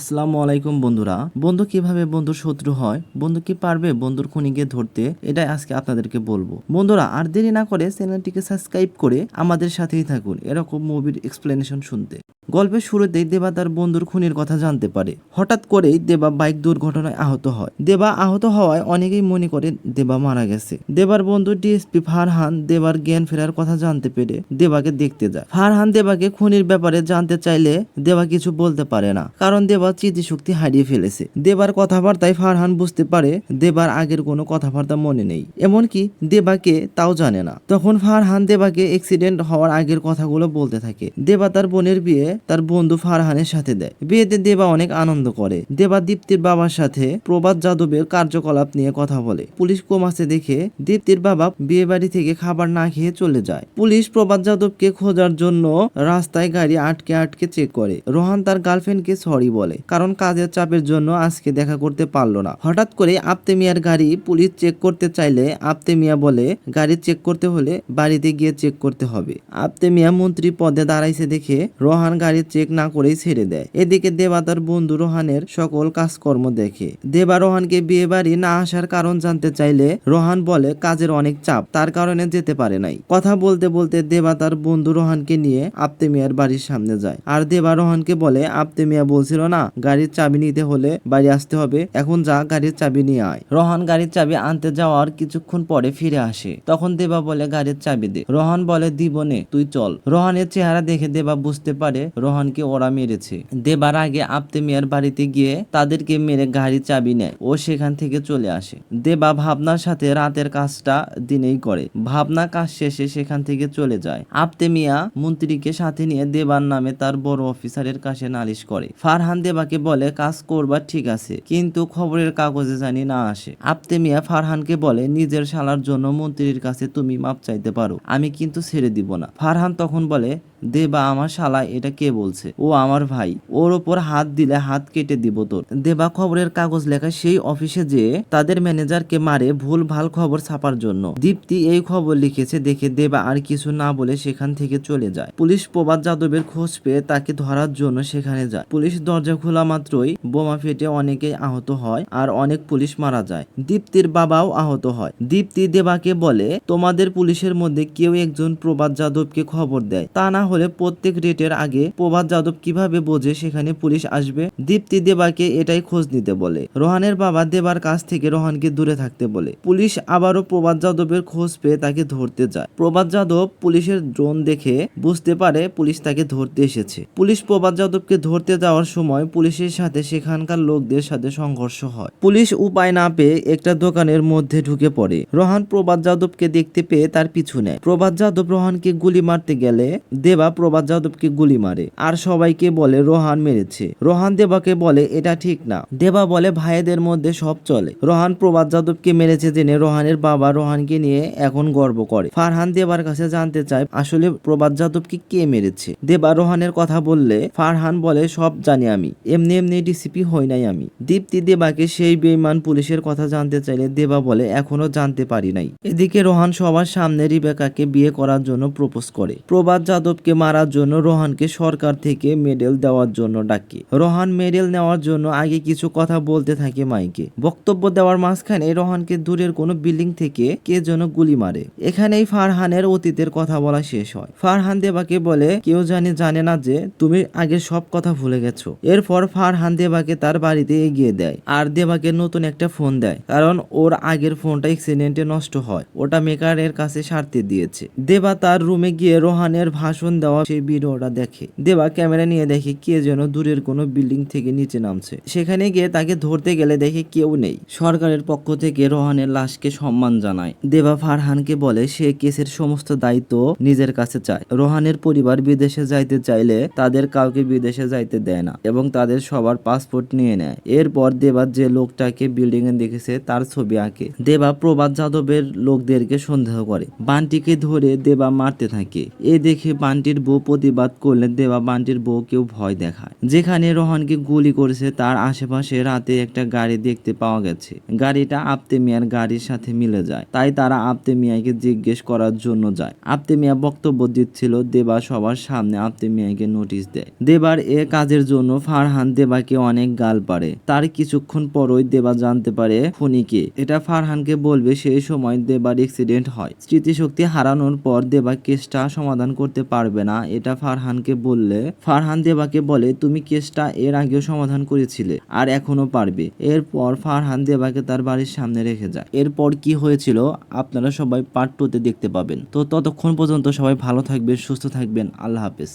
আসসালামু আলাইকুম বন্ধুরা। বন্ধু কীভাবে বন্ধুর শত্রু হয়, বন্ধু কি পারবে বন্ধুর খুনিকে ধরতে, এটাই আজকে আপনাদেরকে বলব। বন্ধুরা, আর দেরি না করে চ্যানেলটিকে সাবস্ক্রাইব করে আমাদের সাথেই থাকুন এরকম মুভির এক্সপ্লেনেশন শুনতে। গল্পের শুরুতেই দেবা তার বন্ধুর খুনির কথা জানতে পারে। হঠাৎ করেই দেবা বাইক দুর্ঘটনায় আহত হয়। দেবা আহত হওয়ায় অনেকেই মনে করে দেবা মারা গেছে। দেবার বন্ধু ডিএসপি ফারহান দেবার জ্ঞান ফেরার কথা জানতে পেরে দেবাকে দেখতে যায়। ফারহান দেবাকে খুনির ব্যাপারে জানতে চাইলে দেবা কিছু বলতে পারে না। কারণ দেবা স্মৃতিশক্তি হারিয়ে ফেলেছে। দেবার কথাবার্তায় ফারহান বুঝতে পারে, দেবার আগের কোনো কথাবার্তা মনে নেই। এমনকি দেবাকে তাও জানে না। তখন ফারহান দেবাকে অ্যাক্সিডেন্ট হওয়ার আগের কথাগুলো বলতে থাকে। দেবা তার বোনের বিয়ে তার বন্ধু ফারহানের সাথে দেয়। বিয়েতে দেবা অনেক আনন্দ করে। দেবা দীপ্তির বাবার সাথে প্রবাদ যাদবের কার্যকলাপ নিয়ে কথা বলে। পুলিশ কমাসে দেখে দীপ্তির বাবা বিয়ে বাড়ি থেকে খাবার না খেয়ে চলে যায়। পুলিশ প্রবাদ যাদবকে খোঁজার জন্য রাস্তায় গাড়ি আটকে আটকে চেক করে। রোহান তার গার্লফ্রেন্ডকে সরি বলে। কারণ কাজের চাপের জন্য আজকে দেখা করতে পারল না। হঠাৎ করে আপতে মিয়ার গাড়ি পুলিশ চেক করতে চাইলে আপতে মিয়া বলে, গাড়ি চেক করতে হলে বাড়িতে গিয়ে চেক করতে হবে। আপতে মিয়া মন্ত্রী পদে দাঁড়াইছে দেখে রোহান গাড়ি চেক না করেই ছেড়ে দেয়। এদিকে দেবা তার বন্ধু রোহানের সকল কাজকর্ম দেখে। দেবা রোহানকে বিয়ে বাড়ি না আসার কারণ জানতে চাইলে রোহান বলে, কাজের অনেক চাপ, তার কারণে যেতে পারে নাই। কথা বলতে বলতে দেবা তার বন্ধু রোহানকে নিয়ে আপতে মিয়ার বাড়ির সামনে যায়। আর দেবা রোহানকে বলে আপতে মিয়া বলছিল না গাড়ির চাবি নিতে হলে বাড়ি আসতে হবে। এখন যা গাড়ির চাবি নিয়ে আয়। রোহান গাড়ির চাবি আনতে যাওয়ার কিছুক্ষণ পরে ফিরে আসে। তখন দেবা বলে, গাড়ির চাবি দে। রোহান বলে দিবনে তুই চল। রোহানের চেহারা দেখে দেবা বুঝতে পারে রোহানকে ওরা মেরেছে। দেবার আগে আপতে মিয়ার বাড়িতে গিয়ে তাদেরকে মেরে গাড়ির চাবি নেয়। ও সেখান থেকে চলে আসে। দেবা ভাবনার সাথে রাতের কাজটা দিনেই করে। ভাবনা কাজ শেষে সেখান থেকে চলে যায়। আপতে মিয়া মন্ত্রীকে সাথে নিয়ে দেবার নামে তার বড় অফিসারের কাছে নালিশ করে। ফারহান দেবাকে বলে, কাজ করবার ঠিক আছে। কিন্তু খবরের কাগজে জানি না আসে। আপতে মিয়া ফারহানকে বলে, নিজের শালার জন্য মন্ত্রীর কাছে তুমি মাপ চাইতে পারো। আমি কিন্তু ছেড়ে দিব না। ফারহান তখন বলে দেবা আমার শালা, এটা কে বলছে? ও আমার ভাই। ওর ওপর হাত দিলে হাত কেটে দিব তোর। দেবা খবরের কাগজ লেখা সেই অফিসে যে তাদের ম্যানেজারকে মারে ভুল ভালো খবর ছাপার জন্য। দীপ্তি এই খবর লিখেছে দেখে দেবা আর কিছু না বলে সেখান থেকে চলে যায়। পুলিশ প্রবাদ যাদবের খোঁজ পেয়ে তাকে ধরার জন্য সেখানে যায়। পুলিশ দরজা খোলা মাত্রই বোমা ফেটে অনেকেই আহত হয় আর অনেক পুলিশ মারা যায়। দীপ্তির বাবাও আহত হয়। দীপ্তি দেবাকে বলে, তোমাদের পুলিশের মধ্যে কেউ একজন প্রবাদ যাদবকে খবর দেয়। তা না হলে প্রত্যেক রেটের আগে প্রভাত যাদব কীভাবে বোঝে সেখানে পুলিশ আসবে? দীপ্তি দেবাকে এটাই খোঁজ নিতে বলে। রোহানের বাবা দেবার কাছ থেকে রোহানকে দূরে থাকতে বলে। পুলিশ আবারও প্রভাত যাদবের খোঁজ পেয়ে তাকে ধরতে যায়। প্রভাত যাদব পুলিশের ড্রোন দেখে বুঝতে পারে পুলিশ তাকে ধরতে এসেছে। পুলিশ প্রভাত যাদবকে ধরতে যাওয়ার সময় পুলিশের সাথে সেখানকার লোকদের সাথে সংঘর্ষ হয়। পুলিশ উপায় না পেয়ে একটা দোকানের মধ্যে ঢুকে পড়ে। রোহান প্রভাত যাদবকে দেখতে পেয়ে তার পিছু নেয়। প্রভাত যাদব রোহানকে গুলি মারতে গেলে দেবা প্রভাত যাদবকে গুলি মারে। আর সবাইকে বলে, রোহান মেরেছে। রোহান দেবাকে বলে, এটা ঠিক না। দেবা বলে, ভাইদের মধ্যে সব চলে। রোহান প্রভাত যাদবকে মেরেছে জেনে রোহানের বাবা রোহানকে নিয়ে এখন গর্ব করে। ফারহান দেবার কাছে জানতে চায়, আসলে প্রভাত যাদবকে কে মেরেছে? দেবা রোহানের কথা বললে, ফারহান বলে, সব জানি আমি। এমনি এমনি ডিসিপি হই নাই আমি। দীপ্তি দেবাকে সেই বেইমান পুলিশের কথা জানতে চাইলে দেবা বলে, এখনও জানতে পারি নাই। এদিকে রোহান সবার সামনে রিবেকাকে বিয়ে করার জন্য প্রপোজ করে। প্রভাত যাদবকে মারার জন্য রোহানকে সরকার থেকে মেডেল দেওয়ার জন্য ডাকে। রোহান মেডেল নেওয়ার জন্য আগে কিছু কথা বলতে থাকে মাইকে। বক্তব্য দেওয়ার মাঝখানে রোহানকে দূরের কোনো বিল্ডিং থেকে কে যেন গুলি মারে। এখানেই ফারহানের অতীতের কথা বলা শেষ হয়। ফারহান দেবাকে বলে, কেউ জানে জানে না যে তুমি আগে সব কথা ভুলে গেছো। এরপর ফারহান দেবাকে তার বাড়িতে এগিয়ে দেয় আর দেবাকে নতুন একটা ফোন দেয়, কারণ ওর আগের ফোনটা অ্যাক্সিডেন্টে নষ্ট হয়। ওটা মেকারের কাছে সারতে দিয়েছে। দেবা তার রুমে গিয়ে রোহানের ভাষণ দেওয়া সেই ভিডিওটা দেখে। দেবা ক্যামেরা নিয়ে দেখে কে যেন দূরের কোনো বিল্ডিং থেকে নিচে নামছে। সেখানে গিয়ে তাকে ধরতে গেলে দেখে কেউ নেই। সরকারের পক্ষ থেকে রোহানের লাশকে সম্মান জানায়। দেবা ফারহানকে বলে, সে কেসের সমস্ত দায়িত্ব নিজের কাছে চায়। রোহানের পরিবার বিদেশে যাইতে চাইলে তাদের কাউকে বিদেশে যাইতে দেয় না এবং তাদের সবার পাসপোর্ট নিয়ে নেয়। এরপর দেবা যে লোকটাকে বিল্ডিং এ দেখেছে, তার ছবি আঁকে। দেবা প্রবাদ যাদবের লোকদেরকে সন্দেহ করে। বান্টিকে ধরে দেবা মারতে থাকে। এ দেখে বান্টির বউ প্রতিবাদ করলে দেবা বান্টির বউকেও ভয় দেখায়। যেখানে রোহনকে গুলি করেছে, তার আশেপাশে রাতে একটা গাড়ি দেখতে পাওয়া গেছে। গাড়িটা আপতে মিয়ার গাড়ির সাথে মিলে যায়। তাই তারা আপতে মিয়াকে জিজ্ঞেস করার জন্য যায়। আপতে মিয়া বক্তব্য দিচ্ছিল, দেবা সবার সামনে আপতে মিয়াকে নোটিশ দেয়। দেবার এ কাজের জন্য ফারহান দেবাকে অনেক গাল পারে তার কিছুক্ষণ পরই দেবা জানতে পারে খুনিকে এটা ফারহানকে বলবে, সেই সময় দেবার অ্যাক্সিডেন্ট হয়। স্মৃতিশক্তি হারানোর পর দেবা কেসটা সমাধান করতে পারবে না। এটা ফারহানকে বললে, ফারহান দেবাকে বলে, তুমি কেসটা এর আগেও সমাধান করেছিলে আর এখনও পারবে। এরপর ফারহান দেবাকে তার বাড়ির সামনে রেখে যায়। এরপর কি হয়েছিল, আপনারা সবাই পার্ট টুতে দেখতে পাবেন। তো ততক্ষণ পর্যন্ত সবাই ভালো থাকবেন, সুস্থ থাকবেন। আল্লাহ হাফেজ।